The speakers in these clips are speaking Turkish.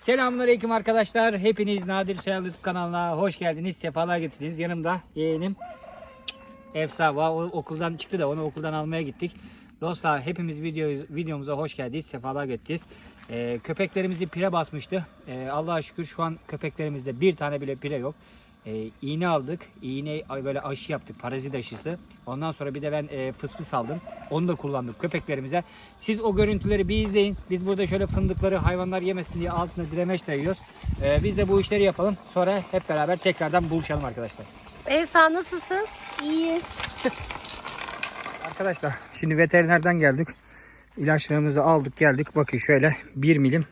Selamünaleyküm arkadaşlar. Hepiniz Nadir Soyal YouTube kanalına hoş geldiniz. Sefalar getirdiniz. Yanımda yeğenim Efsa. O okuldan çıktı da onu okuldan almaya gittik. Dostlar hepimiz video, videomuza hoş geldiniz. Sefalar getirdiniz. Ee, köpeklerimizi pire basmıştı. Ee, Allah'a şükür şu an köpeklerimizde bir tane bile pire yok. Ee, iğne aldık. İğne böyle aşı yaptık. Parazit aşısı. Ondan sonra bir de ben e, fıs aldım. Onu da kullandık köpeklerimize. Siz o görüntüleri bir izleyin. Biz burada şöyle fındıkları hayvanlar yemesin diye altına diremeç dayıyoruz. Ee, biz de bu işleri yapalım. Sonra hep beraber tekrardan buluşalım arkadaşlar. Evsa nasılsın? İyi. Arkadaşlar şimdi veterinerden geldik. İlaçlarımızı aldık geldik. Bakın şöyle 1 milim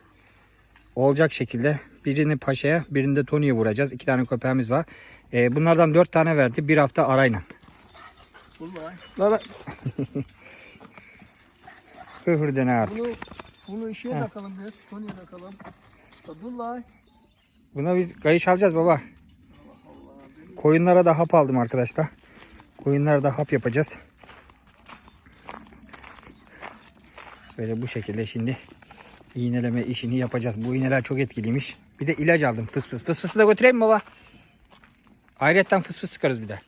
olacak şekilde birini paşaya birini de Tony'ye vuracağız. İki tane köpeğimiz var. Ee, bunlardan 4 tane verdi. Bir hafta arayla. Valla. Hır dene artık. Bunu, bunu şeye takalım biz. Tony'ye takalım. Abdullah. Buna biz kayış alacağız baba. Koyunlara da hap aldım arkadaşlar. Koyunlara da hap yapacağız. Böyle bu şekilde şimdi iğneleme işini yapacağız. Bu iğneler çok etkiliymiş. Bir de ilaç aldım fıs fıs. Fıs fısı da götüreyim mi baba? Ayrıca fıs fıs sıkarız bir de.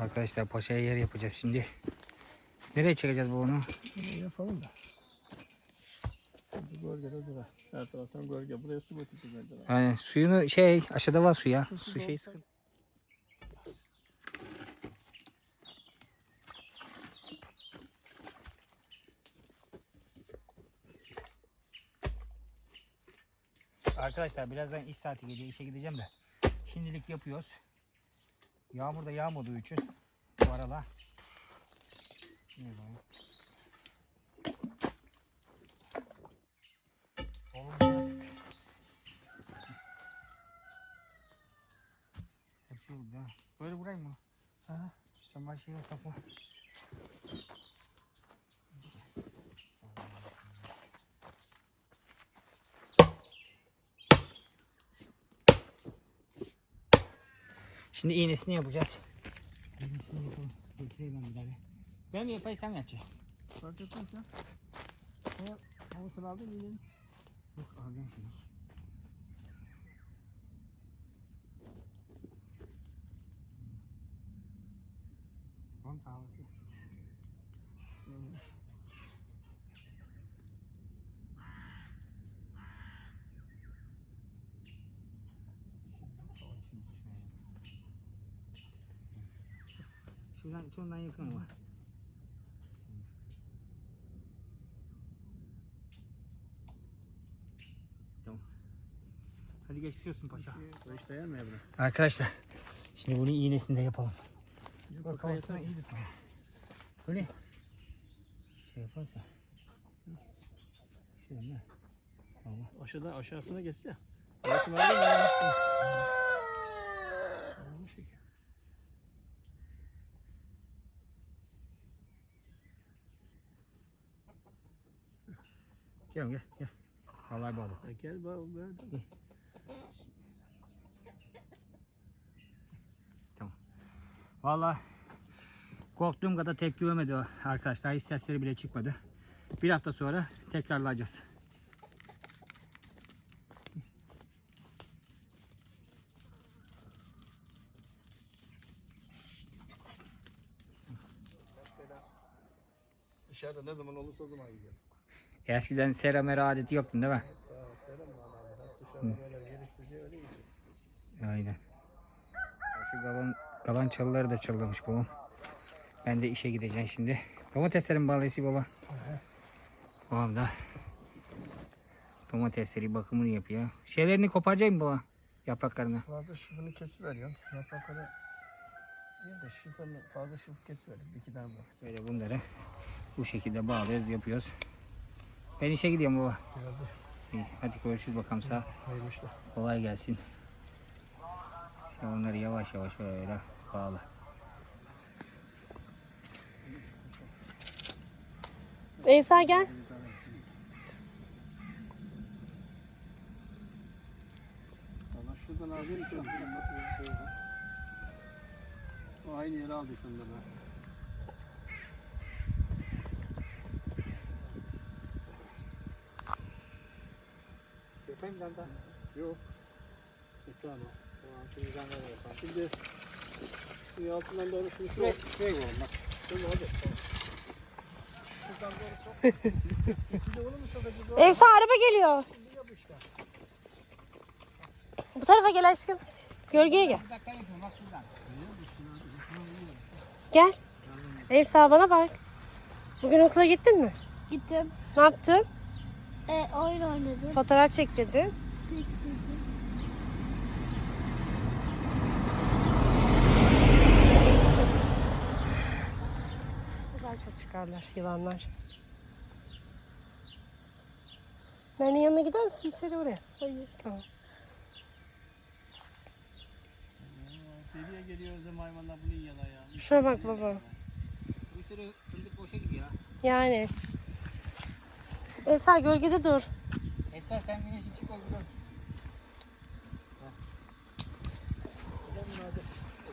Arkadaşlar paşaya yer yapacağız şimdi. Nereye çekeceğiz bu onu? Bunu yapalım da. Bu gölgede durar. Her taraftan gölge. Buraya su bence. Yani suyunu şey aşağıda var su ya. Su şey sıkın. Arkadaşlar birazdan iş saati geliyor. işe gideceğim de. Şimdilik yapıyoruz. Yağmur da yağmadığı için bu aralar. Burada. Böyle vurayım mı? Ha. Sen başlayın kapı. Şimdi iğnesini yapacağız. İğnesini yapalım. Getireyim ben bir tane. Ben mi yapayım sen mi yapacaksın? Fark etmezsen. O havasını aldın iğnenin. Yok alacağım şimdi. Tam sağlıklı. Şundan yakın ama. Tamam. Hadi geçmiş olsun paşa. Dayanmıyor buna. Arkadaşlar şimdi bunun iğnesini de yapalım. Bak Bakalım yeter. iyi tutma. Böyle şey yaparsa. Şöyle. Allah. Aşağıdan aşağısına geçse. Havasını aldın ya. Gel gel gel. Vallahi bağlı. Ha, Gel bak böyle. Vallahi korktuğum kadar tepki vermedi o arkadaşlar. Hiç sesleri bile çıkmadı. Bir hafta sonra tekrarlayacağız. Dışarıda ne zaman olursa o zaman gidelim. Eskiden sera mera adeti yoktu değil mi? Gidiyor. Aynen. Şu kalan, kalan çalıları da çallamış babam. Ben de işe gideceğim şimdi. Domateslerin bağlayısı baba. Babam da domatesleri bakımını yapıyor. Şeylerini koparacak mı baba? Yapraklarını. Fazla şıfını kesiveriyorum. Yaprakları değil de şıfını fazla şıf kesiveriyorum. İki tane var. Böyle bunları bu şekilde bağlıyoruz, yapıyoruz. Ben işe gidiyorum baba. Geldi. İyi, hadi görüşürüz bakalım sağ. Hayırlı işler. Kolay gelsin. Sen onları yavaş yavaş böyle bağla. Evsa gel. Valla şuradan alayım. Şuradan. Aynı yere aldıysan da be. Daha. Yok. Tamam şimdi ben de yapalım. Şimdi Şimdi altından doğru şunu Şuraya şuraya. şuraya koyalım bak. Şöyle hadi. Şuradan doğru sok. Şimdi onu mu sokacağız? o? Elsa araba geliyor. Şimdi yap işte. Bu tarafa gel aşkım. Gölgeye gel. Bir dakika yapıyorum bak şuradan. Gel. Elsa bana bak. Bugün okula gittin mi? Gittim. Ne yaptın? E, oyun oynadım. Fotoğraf çektirdin. Daha çok çıkarlar yılanlar. Merve'nin yanına gider misin içeri oraya? Hayır. Tamam. Deliye geliyor Özlem hayvanlar bunu yiyorlar ya. Şuna bak baba. Bir sürü fındık boşa gidiyor. Yani. Elsa gölgede dur. Esra sen güneşi çık oldu.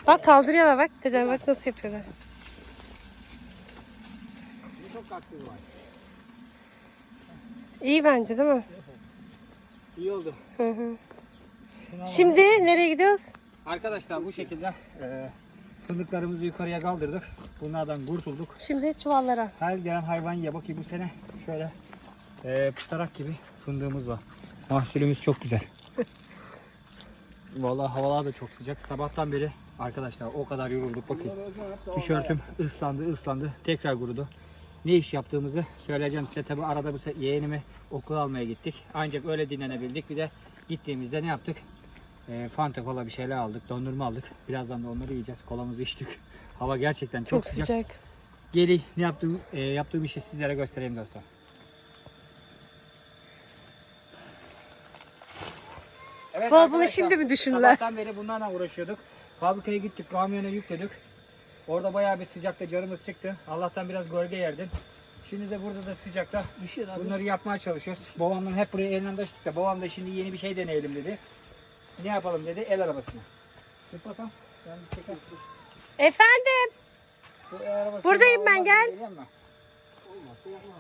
Bak kaldırıyorlar bak. Dedem bak nasıl yapıyorlar. Çok kaktüs var. İyi bence değil mi? İyi oldu. Hı hı. Şimdi nereye gidiyoruz? Arkadaşlar bu şekilde e, fındıklarımızı yukarıya kaldırdık. Bunlardan kurtulduk. Şimdi çuvallara. Her gelen hayvan yiyor. Bakayım bu sene şöyle e, pıtarak gibi fındığımız var. Mahsulümüz çok güzel. Vallahi havalar da çok sıcak. Sabahtan beri arkadaşlar o kadar yorulduk. Bakın tişörtüm ıslandı ıslandı. Tekrar kurudu. Ne iş yaptığımızı söyleyeceğim size. Tabi arada bu yeğenimi okula almaya gittik. Ancak öyle dinlenebildik. Bir de gittiğimizde ne yaptık? E, Fanta kola bir şeyler aldık. Dondurma aldık. Birazdan da onları yiyeceğiz. Kolamızı içtik. Hava gerçekten çok, Çok, sıcak. sıcak. Gelin ne yaptığım, e, yaptığım işi sizlere göstereyim dostlar. Evet Baba, bunu arkadaşlar, şimdi mi düşündüler? Sabahtan beri bunlarla uğraşıyorduk. Fabrikaya gittik, kamyona yükledik. Orada bayağı bir sıcakta canımız çıktı. Allah'tan biraz gölge yerdim. Şimdi de burada da sıcakta Düşüyor abi. bunları yapmaya çalışıyoruz. Babamla hep buraya elinden taşıdık da babam da şimdi yeni bir şey deneyelim dedi. Ne yapalım dedi? El arabasını. Tut bakalım. Ben bir çeker. Efendim. Bu el arabası Buradayım ben, olmaz gel. Olmazsa yapmam.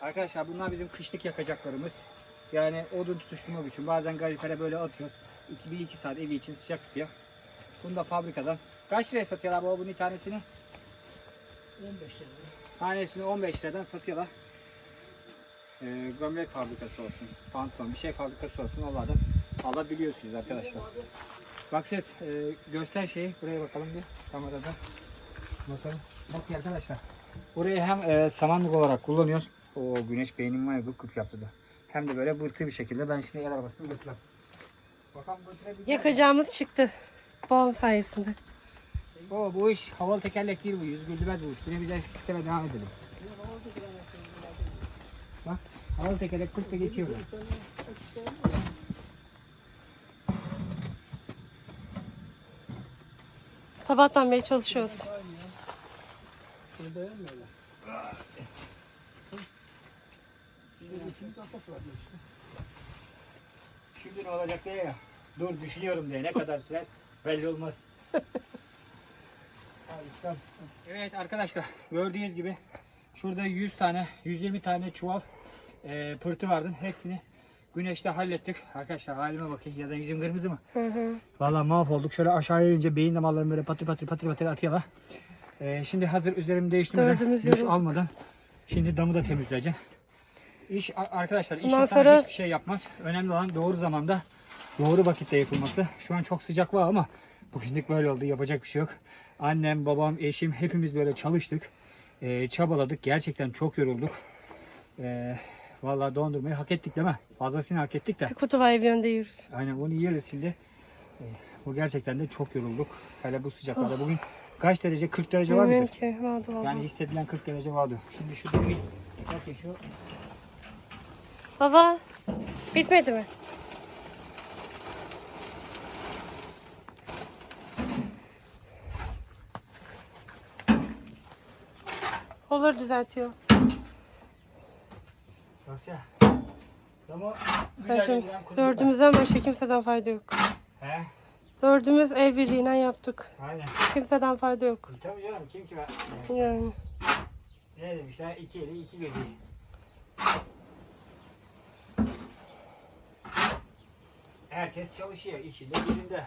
Arkadaşlar bunlar bizim kışlık yakacaklarımız. Yani odun tutuşturmak için. Bazen galifere böyle atıyoruz. 2-1-2 saat evi için sıcak tutuyor. Bunu da fabrikadan. Kaç liraya satıyorlar baba bunun tanesini? 15 lira. Tanesini 15 liradan satıyorlar. Ee, gömlek fabrikası olsun, pantolon bir şey fabrikası olsun onlardan alabiliyorsunuz arkadaşlar. Bak ses e, göster şeyi buraya bakalım bir kamerada. Bakalım. Bak arkadaşlar. Burayı hem e, samanlık olarak kullanıyoruz. O güneş beynim var ya gıp gıp yaptı da. Hem de böyle bırtı bir şekilde ben şimdi el arabasını götüreyim. Bakalım götürebilecek miyim? Yakacağımız çıktı. Babam sayesinde. O bu iş havalı tekerlek değil bu. Yüz güldürmez bu. Yine biz eski sisteme devam edelim. Bak havalı tekerlek 40'ta geçiyor. burada. Sabahtan beri çalışıyoruz. Bunu beğenmiyorlar. Şimdi ne olacak diye ya. Dur düşünüyorum diye. Ne kadar sürer belli olmaz. Evet arkadaşlar gördüğünüz gibi şurada 100 tane 120 tane çuval e, pırtı vardı. Hepsini güneşte hallettik. Arkadaşlar halime bakın ya da yüzüm kırmızı mı? Hı hı. Vallahi mahvolduk. Şöyle aşağıya inince beyin damarlarım böyle patır patır patır patır atıyorlar. Ee, şimdi hazır üzerimi değiştirmeden, duş almadan şimdi damı da temizleyeceğim. İş arkadaşlar iş Ondan insan sonra- hiçbir şey yapmaz. Önemli olan doğru zamanda doğru vakitte yapılması. Şu an çok sıcak var ama bugünlük böyle oldu. Yapacak bir şey yok. Annem, babam, eşim hepimiz böyle çalıştık. Ee, çabaladık. Gerçekten çok yorulduk. Ee, vallahi dondurmayı hak ettik değil mi? Fazlasını hak ettik de. Bir kutu var ev yönde yiyoruz. Aynen onu yeriz şimdi. Ee, Bu gerçekten de çok yorulduk. Hele bu sıcaklarda. Bugün kaç derece? 40 derece var Bilmiyorum mıdır? ki. Vardı valla. Yani hissedilen 40 derece vardı. Şimdi şu bir bakın şu Baba. Bitmedi mi? Olur düzeltiyor. Nasıl? Ama güzel kuzu var. dördümüzden başka kimseden fayda yok. He? Dördümüz el birliğiyle yaptık. Aynen. Kimseden fayda yok. Tabii canım kim kime? Yani. Ne demişler? İki eli iki gözü. Herkes çalışıyor işinde birinde.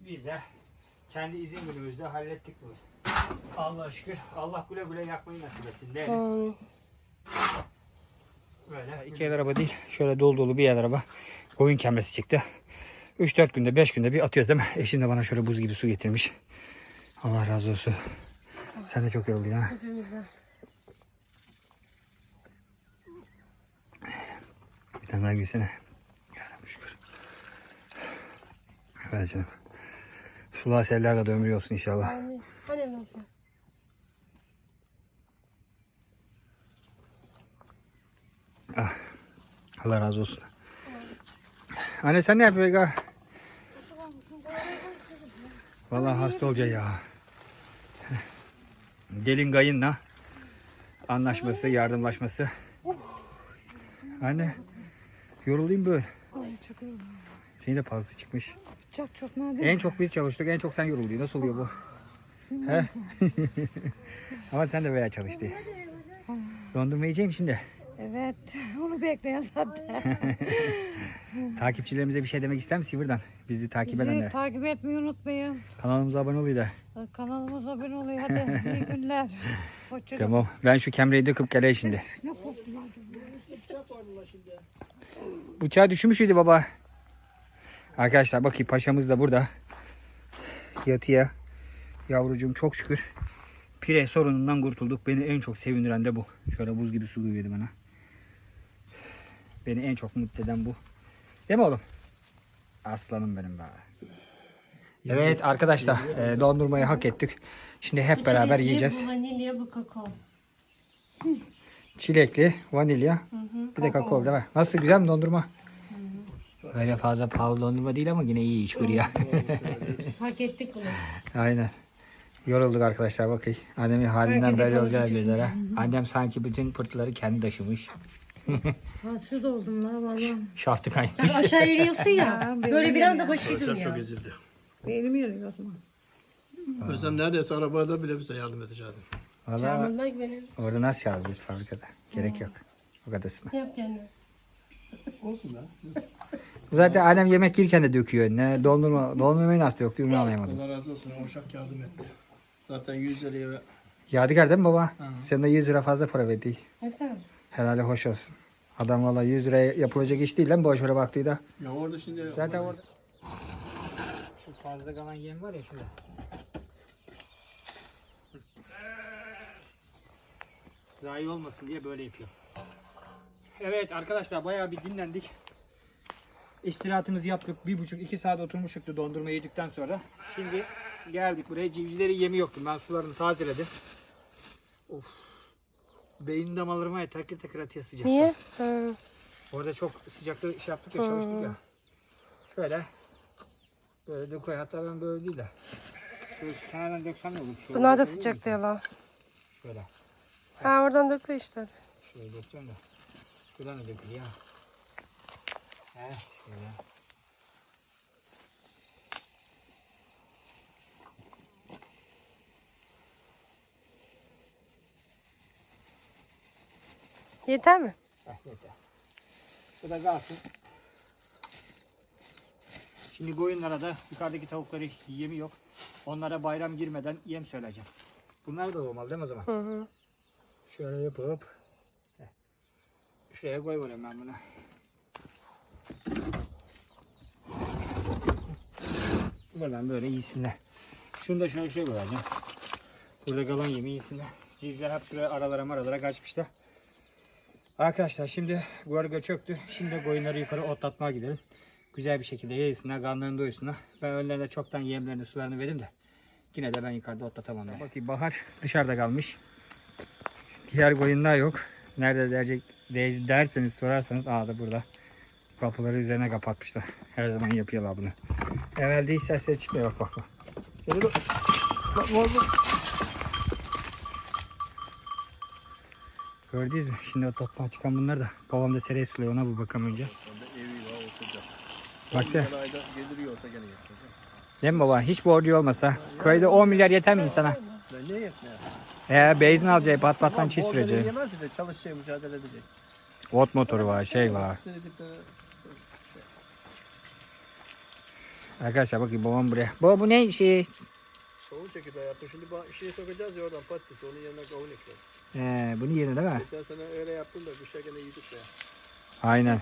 Biz de kendi izin günümüzde hallettik bunu. Allah'a şükür. Allah güle güle yakmayı nasip etsin. Değil mi? Amin. Böyle iki el araba değil. Şöyle dolu dolu bir el araba. Koyun kemresi çıktı. 3-4 günde 5 günde bir atıyoruz değil mi? Eşim de bana şöyle buz gibi su getirmiş. Allah razı olsun. Sen de çok yoruldun ha. Bir tane daha gülsene. Yarabbim şükür. Hadi canım. Da ömrü olsun inşallah. Amin. Hani yapıyor? Allah razı olsun. Anne sen ne yapıyorsun? Ega? Vallahi hasta olacak ya. Gelin kayınla anlaşması, yardımlaşması. Anne yorulayım böyle. Ay çok. Senin de fazla çıkmış. Çok çok nadir. En çok biz çalıştık, en çok sen yoruluyor. Nasıl oluyor bu? He? Ama sen de bayağı çalıştı. Dondurma yiyeceğim şimdi. Evet. Onu bekleyen zaten. Takipçilerimize bir şey demek ister misin buradan? Bizi takip edenlere. Bizi takip etmeyi unutmayın. Kanalımıza abone olayım da. Kanalımıza abone olun. Hadi iyi günler. Hoşçakalın. Tamam. Ben şu kemreyi döküp geleyim şimdi. Bıçağı düşmüş müydü baba? Arkadaşlar bakayım paşamız da burada. Yatıya. Yavrucuğum çok şükür. Pire sorunundan kurtulduk. Beni en çok sevindiren de bu. Şöyle buz gibi su verdi bana. Beni en çok mutlu eden bu. Değil mi oğlum? Aslanım benim be. Evet arkadaşlar e, dondurmayı hak ettik. Şimdi hep beraber yiyeceğiz. Bu vanilya bu kakao. Çilekli, vanilya, bir de kakao değil mi? Nasıl güzel mi dondurma? Öyle fazla pahalı dondurma değil ama yine iyi içgörü ya. Hak ettik bunu. Aynen. Yorulduk arkadaşlar bakayım. Annemin halinden Herkese belli olacak bizlere. Annem sanki bütün pırtıları kendi taşımış. Rahatsız oldum lan valla. Şaftı kaymış. Aşağı eriyorsun ya. Böyle bir anda başı Özlem çok ezildi. Beynim yanıyor o zaman. Özlem neredeyse arabada bile bize yardım edecekti. Valla Canımdan orada nasıl çağırırız fabrikada? Gerek yok. O kadarısına. Yap kendini. Olsun be. Zaten annem yemek yerken de döküyor önüne. Dondurma, dondurmayı nasıl döktü onu anlayamadım. Allah razı olsun. Uşak yardım etti. Zaten 100 liraya Yadigar değil mi baba? Sen de 100 lira fazla para verdi. Mesela. Helali hoş olsun. Adam valla 100 liraya yapılacak iş değil lan boş yere baktıydı. Ya orada şimdi Zaten orada. Şu fazla kalan yem var ya şurada. Zayi olmasın diye böyle yapıyor. Evet arkadaşlar bayağı bir dinlendik. İstirahatımızı yaptık. Bir buçuk iki saat oturmuştuktu dondurma yedikten sonra. Şimdi geldik buraya. Civcivleri yemi yoktu. Ben sularını tazeledim. Of. Beyin damarlarıma takır takır atıyor sıcak. Niye? Ha. Orada çok sıcakta şey yaptık ya çalıştık ya. Şöyle. Böyle de koy. Hatta ben böyle değil de. Şöyle şu kenardan döksem ne olur? Şöyle Bunlar da koyayım mı? sıcaktı ya Şöyle. Ha oradan döktü işte. Şöyle dökeceğim de. Şuradan da dökülüyor ya. Şöyle. Yeter mi? Heh, yeter. Bu da kalsın. Şimdi koyunlara da yukarıdaki tavukları yemi yok. Onlara bayram girmeden yem söyleyeceğim. Bunlar da olmalı değil mi o zaman? Hı hı. Şöyle yapıp heh, şuraya koyuyorum ben bunu. Buradan böyle yesinler. Şunu da şöyle şöyle koyacağım. Burada kalan yemi yesinler. Civcivler hep şuraya aralara maralara kaçmışlar. Arkadaşlar şimdi gölge çöktü. Şimdi koyunları yukarı otlatmaya gidelim. Güzel bir şekilde yesinler, kanlarını doyursunlar. Ben önlerine çoktan yemlerini, sularını verdim de. Yine de ben yukarıda otlatamam. onları. Bakayım Bahar dışarıda kalmış. Diğer koyunlar yok. Nerede derecek de- derseniz sorarsanız aa da burada. Kapıları üzerine kapatmışlar. Her zaman yapıyorlar bunu. Evvel değil sesleri çıkmıyor bak bak bak. Gel bak. Bak bak bak. Gördünüz mü? Şimdi o topluğa çıkan bunlar da. Babam da sereye suluyor ona bu bakalım önce. Baksana. Değil mi baba? Hiç borcu olmasa. Köyde 10 milyar yeter mi insana? Niye yetmiyor? He benzin alacak, pat pattan çiz sürecek. yemez de çalışacak, mücadele edecek. Ot motoru var, şey var. Sırıkıp da Arkadaşlar bakın babam buraya. Baba bu ne şey? Kavun çekirdeği yaptım. Şimdi bu şeyi sokacağız ya oradan patates. Onun yanına kavun ekiyoruz. He, bunu yerine değil mi? Geçen sene öyle yaptım da kışa gene yedik de. Aynen.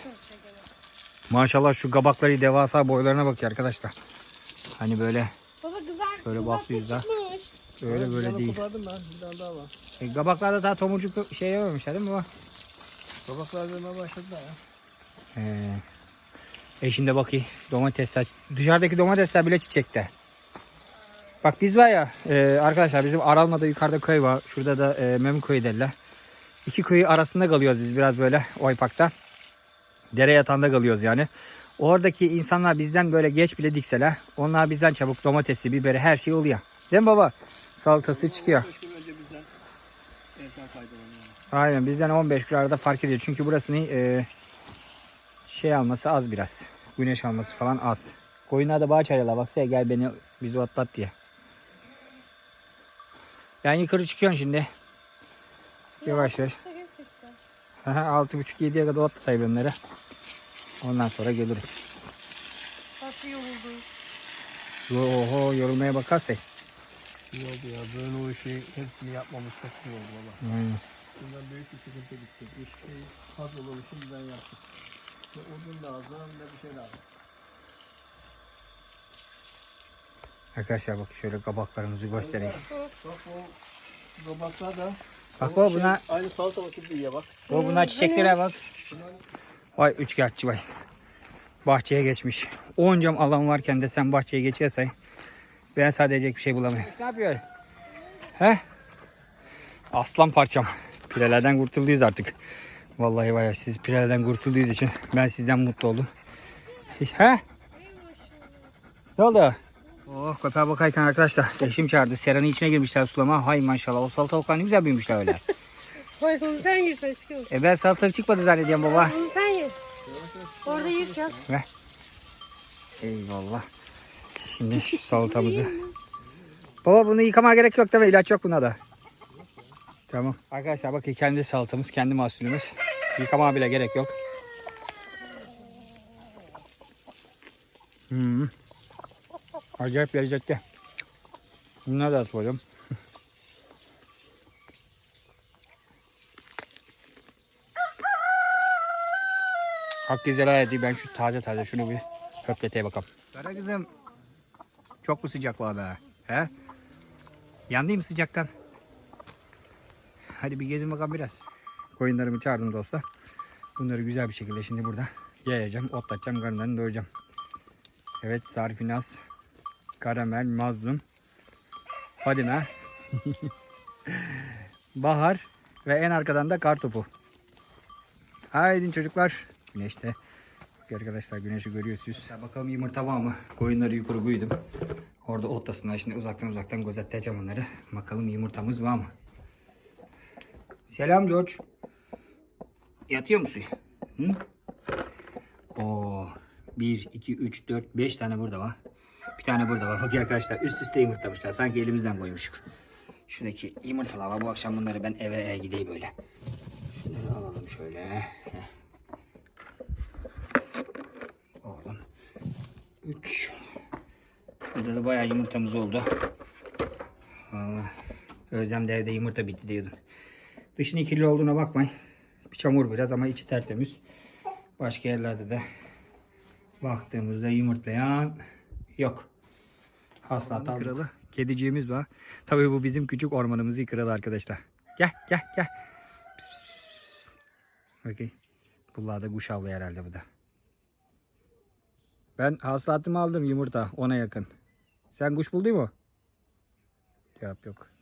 Maşallah şu kabakları devasa boylarına bakıyor arkadaşlar. Hani böyle Baba güzel. Şöyle baktığınızda. çıkmış. öyle böyle değil. Kopardım ben. Bir tane daha var. E, kabaklarda daha tomurcuk şey yapmamışlar değil mi baba? Kabaklar vermeye başladılar ya. He. E şimdi bakayım domatesler. Dışarıdaki domatesler bile çiçekte. Bak biz var ya e, arkadaşlar bizim Aralma'da yukarıda köy var. Şurada da e, Memün köyü derler. İki köyü arasında kalıyoruz biz biraz böyle Oypak'ta. Dere yatağında kalıyoruz yani. Oradaki insanlar bizden böyle geç bile dikseler onlar bizden çabuk domatesi, biberi her şey oluyor. Değil mi baba? Salatası çıkıyor. 15 gün önce bizden. Aynen bizden 15 gün arada fark ediyor. Çünkü burasının e, şey alması az biraz. Güneş alması falan az. Koyunlar da bağ çağırıyorlar. Baksana gel beni bizi otlat diye. Ben yukarı çıkıyorum şimdi. Yavaş yavaş. Aha, 6.30-7'ye kadar otlatayım onları. Ondan sonra geliriz. Nasıl yoruldu? Oho yorulmaya bakarsak. İyi oldu ya. Böyle o işi hepsini yapmamız çok iyi oldu baba. Hmm. Bundan büyük bir sıkıntı bitti. İş şey, faz olalım şimdiden yaptık. Ne odun lazım ne bir şey lazım. Arkadaşlar bak şöyle kabaklarımızı göstereyim. Bak o robaklar da Bak o şey, buna Aynı salata vakit diye bak. O bunlar çiçeklere bak. Vay üçkağıtçı vay. Bahçeye geçmiş. 10 cam alan varken de sen bahçeye geçiyorsan ben sadece bir şey bulamıyorum. Ne yapıyor? He? Aslan parçam. Pirelerden kurtulduyuz artık. Vallahi vay siz pirelerden kurtulduğunuz için ben sizden mutlu oldum. He? Ne oldu? Oh köpeğe bakayken arkadaşlar eşim çağırdı. Seranın içine girmişler sulama. Hay maşallah o salatalıklar ne güzel büyümüşler öyle. Koy bunu sen ye aşkım. E ben salatalık çıkmadı zannediyorum baba. Bunu sen ye. Orada ye şu an. Eyvallah. Şimdi şu salatamızı. Baba bunu yıkamaya gerek yok değil mi? İlaç yok buna da. Tamam. Arkadaşlar bakın kendi salatamız, kendi mahsulümüz. Yıkamaya bile gerek yok. Hmm. Acayip lezzetli. Bunları da atıyorum. Hakkı zira edeyim ben şu taze taze şunu bir höpleteye bakalım. Kara kızım. Çok mu sıcak var be? He? Yandın mı sıcaktan? Hadi bir gezin bakalım biraz. Koyunlarımı çağırdım dostlar. Bunları güzel bir şekilde şimdi burada yayacağım, otlatacağım, karınlarını doyuracağım. Evet, Sarfinaz, Karamel, Mazlum, Fadime, Bahar ve en arkadan da Kartopu. Haydi çocuklar. Güneşte. Arkadaşlar güneşi görüyorsunuz. Ya bakalım yumurta var mı? Koyunları yukarı koydum. Orada otlasınlar. Şimdi uzaktan uzaktan gözeteceğim onları. Bakalım yumurtamız var mı? Selam George. Yatıyor musun? Hı? Oo. 1, 2, 3, 4, 5 tane burada var. Bir tane burada var. Bak arkadaşlar üst üste yumurtlamışlar. Sanki elimizden koymuşuk. Şuradaki yumurtalar var. Bu akşam bunları ben eve, eve gideyim böyle. Şunları alalım şöyle. Heh. Oğlum. 3. Burada da bayağı yumurtamız oldu. Vallahi Özlem de evde yumurta bitti diyordum. Dışının kirli olduğuna bakmayın. Bir çamur biraz ama içi tertemiz. Başka yerlerde de baktığımızda yumurtlayan yok. Haslat kralı. Kediciğimiz var. Tabii bu bizim küçük ormanımızın kralı arkadaşlar. Gel gel gel. Pis, pis, pis, pis, pis. Okey. Bunlar da kuş avlıyor herhalde bu da. Ben hasılatımı aldım yumurta ona yakın. Sen kuş buldun mu? Cevap yok.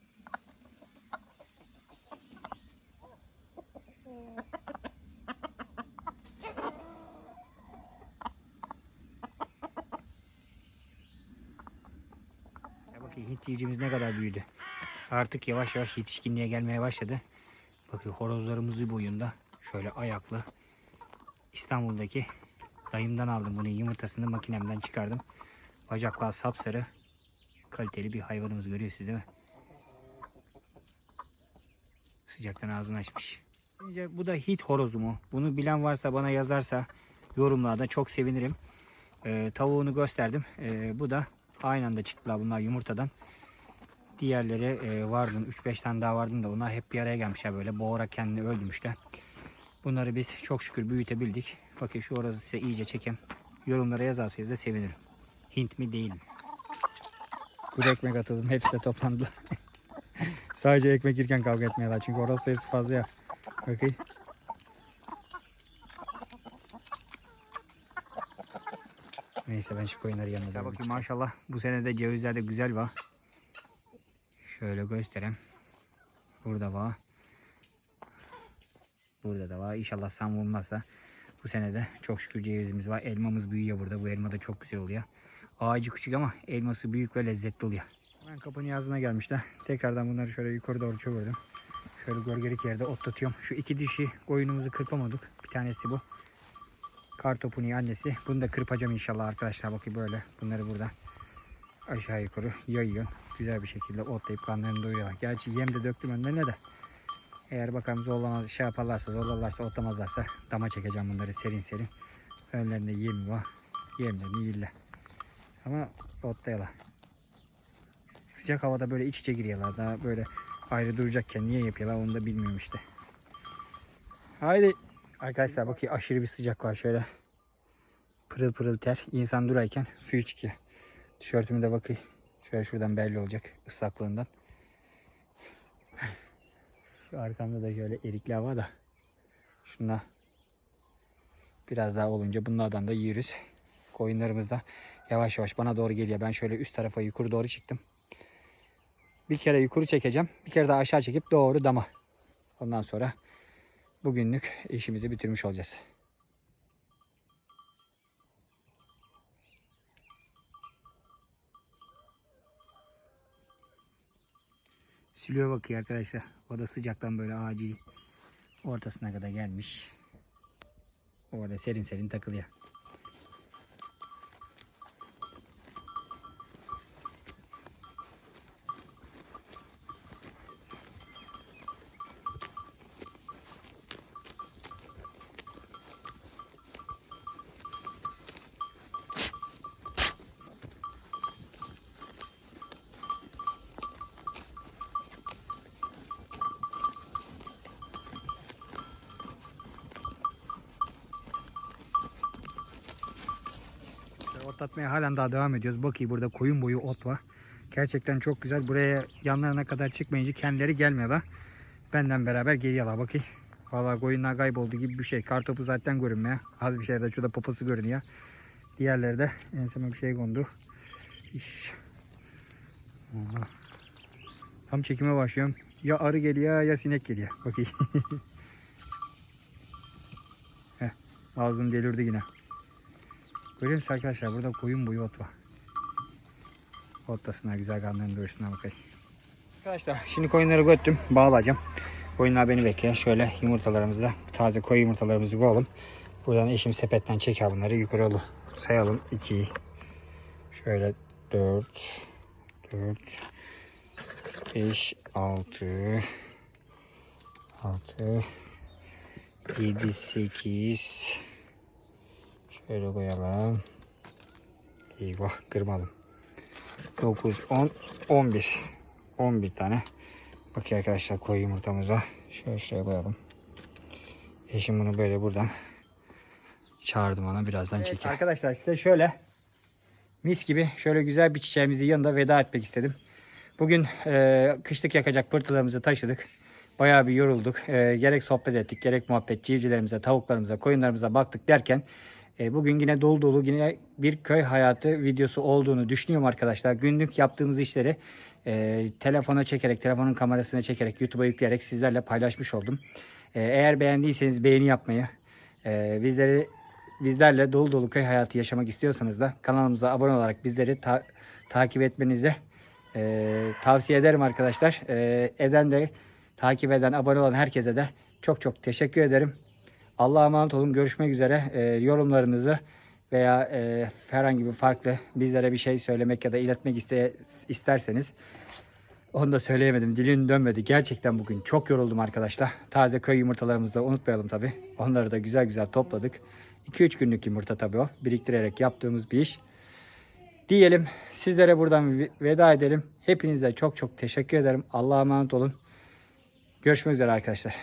Civcivimiz ne kadar büyüdü. Artık yavaş yavaş yetişkinliğe gelmeye başladı. Bakın horozlarımızı boyunda şöyle ayaklı İstanbul'daki Dayımdan aldım bunu yumurtasını makinemden çıkardım. Bacaklar sapsarı. Kaliteli bir hayvanımız görüyorsunuz değil mi? Sıcaktan ağzını açmış. Bu da hit horozu mu? Bunu bilen varsa bana yazarsa yorumlarda çok sevinirim. Ee, tavuğunu gösterdim. Ee, bu da aynı anda çıktılar bunlar yumurtadan. Diğerleri e, vardı. 3-5 tane daha vardı da onlar hep bir araya gelmişler böyle. Boğarak kendini öldürmüşler. Bunları biz çok şükür büyütebildik. Bakın şu orası size iyice çekem. Yorumlara yazarsanız da sevinirim. Hint mi değil mi? Kuru ekmek atıldım. Hepsi de toplandılar. Sadece ekmek yerken kavga etmiyorlar. Çünkü orası sayısı fazla ya. Bakayım. Neyse ben şu koyunları yanına da bakayım. Maşallah bu sene de cevizler de güzel var. Şöyle göstereyim. Burada var. Burada da var. İnşallah sam olmazsa bu sene de çok şükür cevizimiz var. Elmamız büyüyor burada. Bu elma da çok güzel oluyor. Ağacı küçük ama elması büyük ve lezzetli oluyor. Ben kapının yazına gelmişler. Tekrardan bunları şöyle yukarı doğru çevirdim. Şöyle gölgelik yerde otlatıyorum. Şu iki dişi koyunumuzu kırpamadık. Bir tanesi bu. Kartopunun annesi. Bunu da kırpacağım inşallah arkadaşlar. Bakın böyle. Bunları burada aşağı yukarı yayıyor. Güzel bir şekilde otlayıp kanlarını doyuyorlar. Gerçi yem de döktüm önlerine de. Eğer bakalım zorlamaz, şey yaparlarsa, zorlarlarsa, otlamazlarsa dama çekeceğim bunları serin serin. Önlerinde yem var. Yemlerini yiyirler. Ama otlayalım. Sıcak havada böyle iç içe giriyorlar. Daha böyle ayrı duracakken niye yapıyorlar onu da bilmiyorum işte. Haydi. Arkadaşlar bakın aşırı bir sıcak var şöyle. Pırıl pırıl ter. İnsan durayken suyu çıkıyor. Tişörtümü de bakayım. Şöyle şuradan belli olacak ıslaklığından. Şu arkamda da şöyle erikli hava da. Şuna biraz daha olunca bunlardan da yiyoruz. Koyunlarımız da yavaş yavaş bana doğru geliyor. Ben şöyle üst tarafa yukarı doğru çıktım. Bir kere yukarı çekeceğim. Bir kere daha aşağı çekip doğru dama. Ondan sonra bugünlük işimizi bitirmiş olacağız. Sülüyor bakıyor arkadaşlar. O da sıcaktan böyle ağacı ortasına kadar gelmiş. Orada serin serin takılıyor. Halen daha devam ediyoruz. Bakayım burada koyun boyu ot var. Gerçekten çok güzel. Buraya yanlarına kadar çıkmayınca kendileri gelmiyorlar. Benden beraber geliyorlar. Bakayım. Vallahi koyunlar kayboldu gibi bir şey. Kartopu zaten görünmüyor. Az bir şeyde şurada poposu görünüyor. Diğerleri de enseme bir şey kondu. İş. Tam çekime başlıyorum. Ya arı geliyor ya sinek geliyor. Bakayım. Heh, ağzım delirdi yine. Görüyor musunuz arkadaşlar burada koyun boyu ot var. Otlasınlar güzel kanlarını doyursunlar bakayım. Arkadaşlar şimdi koyunları götürdüm bağlayacağım. Koyunlar beni bekliyor. Şöyle yumurtalarımızı da taze koyu yumurtalarımızı koyalım. Buradan eşim sepetten çeker bunları yukarı alalım. Sayalım 2 şöyle 4 4 5 6 6 7 8 Şöyle koyalım. Eyvah kırmadım. 9, 10, 11. 11 tane. Bakın arkadaşlar koyu yumurtamıza. Şöyle şuraya koyalım. Eşim bunu böyle buradan çağırdım ona birazdan evet, çeker. Arkadaşlar size şöyle mis gibi şöyle güzel bir çiçeğimizin yanında veda etmek istedim. Bugün e, kışlık yakacak pırtılarımızı taşıdık. Bayağı bir yorulduk. E, gerek sohbet ettik, gerek muhabbet civcivlerimize, tavuklarımıza, koyunlarımıza baktık derken e, bugün yine dolu dolu yine bir köy hayatı videosu olduğunu düşünüyorum arkadaşlar. Günlük yaptığımız işleri e, telefona çekerek, telefonun kamerasına çekerek, YouTube'a yükleyerek sizlerle paylaşmış oldum. E, eğer beğendiyseniz beğeni yapmayı, e, bizleri bizlerle dolu dolu köy hayatı yaşamak istiyorsanız da kanalımıza abone olarak bizleri ta- takip etmenizi e, tavsiye ederim arkadaşlar. E, eden de takip eden, abone olan herkese de çok çok teşekkür ederim. Allah'a emanet olun. Görüşmek üzere. E, yorumlarınızı veya e, herhangi bir farklı bizlere bir şey söylemek ya da iletmek iste, isterseniz onu da söyleyemedim. Dilim dönmedi. Gerçekten bugün çok yoruldum arkadaşlar. Taze köy yumurtalarımızı da unutmayalım tabi. Onları da güzel güzel topladık. 2-3 günlük yumurta tabi o. Biriktirerek yaptığımız bir iş. Diyelim sizlere buradan ve- veda edelim. Hepinize çok çok teşekkür ederim. Allah'a emanet olun. Görüşmek üzere arkadaşlar.